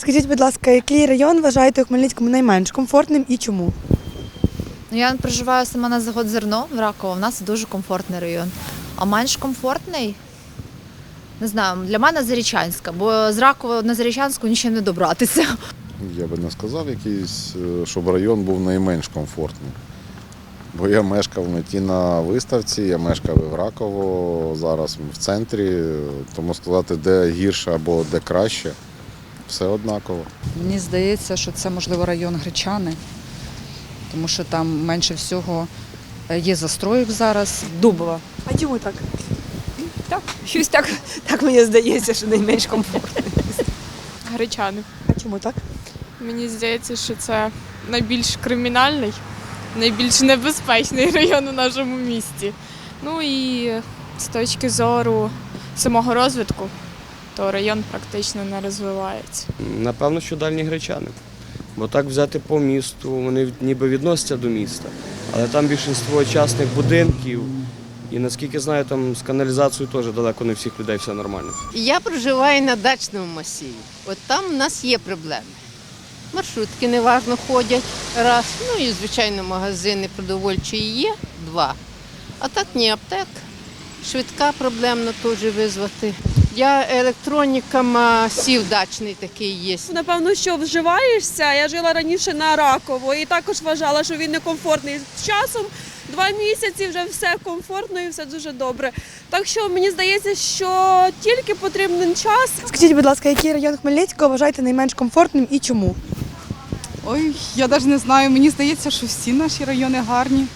Скажіть, будь ласка, який район вважаєте у Хмельницькому найменш комфортним і чому? Ну, я проживаю сама на загод зерно в Раково. В нас дуже комфортний район. А менш комфортний? Не знаю, для мене Зарічанська, бо з Ракова на Зарічанську нічого не добратися. Я би не сказав якийсь, е, щоб район був найменш комфортний. Бо я мешкав не ті на виставці, я мешкав і в Раково, зараз в центрі, тому сказати, де гірше або де краще, все однаково. Мені здається, що це можливо район Гречани, тому що там менше всього е, є застроїк зараз. Дубова. А чому так? Так, щось так, так мені здається, що найменш комфортно. Гречани. А чому так? Мені здається, що це найбільш кримінальний, найбільш небезпечний район у нашому місті. Ну і з точки зору самого розвитку, то район практично не розвивається. Напевно, що дальні гречани. Бо так взяти по місту, вони ніби відносяться до міста, але там більшинство частних будинків. І наскільки знаю, там з каналізацією теж далеко не всіх людей все нормально. Я проживаю на дачному масиві. От там в нас є проблеми. Маршрутки неважно ходять раз. Ну і звичайно магазини продовольчі є два. А так ні аптек. Швидка проблемно теж визвати. Я електронікам сів дачний такий є. Напевно, що вживаєшся. Я жила раніше на Раково і також вважала, що він некомфортний. З часом два місяці вже все комфортно і все дуже добре. Так що мені здається, що тільки потрібен час Скажіть, будь ласка, який район Хмельницького вважаєте найменш комфортним і чому? Ой, я навіть не знаю. Мені здається, що всі наші райони гарні.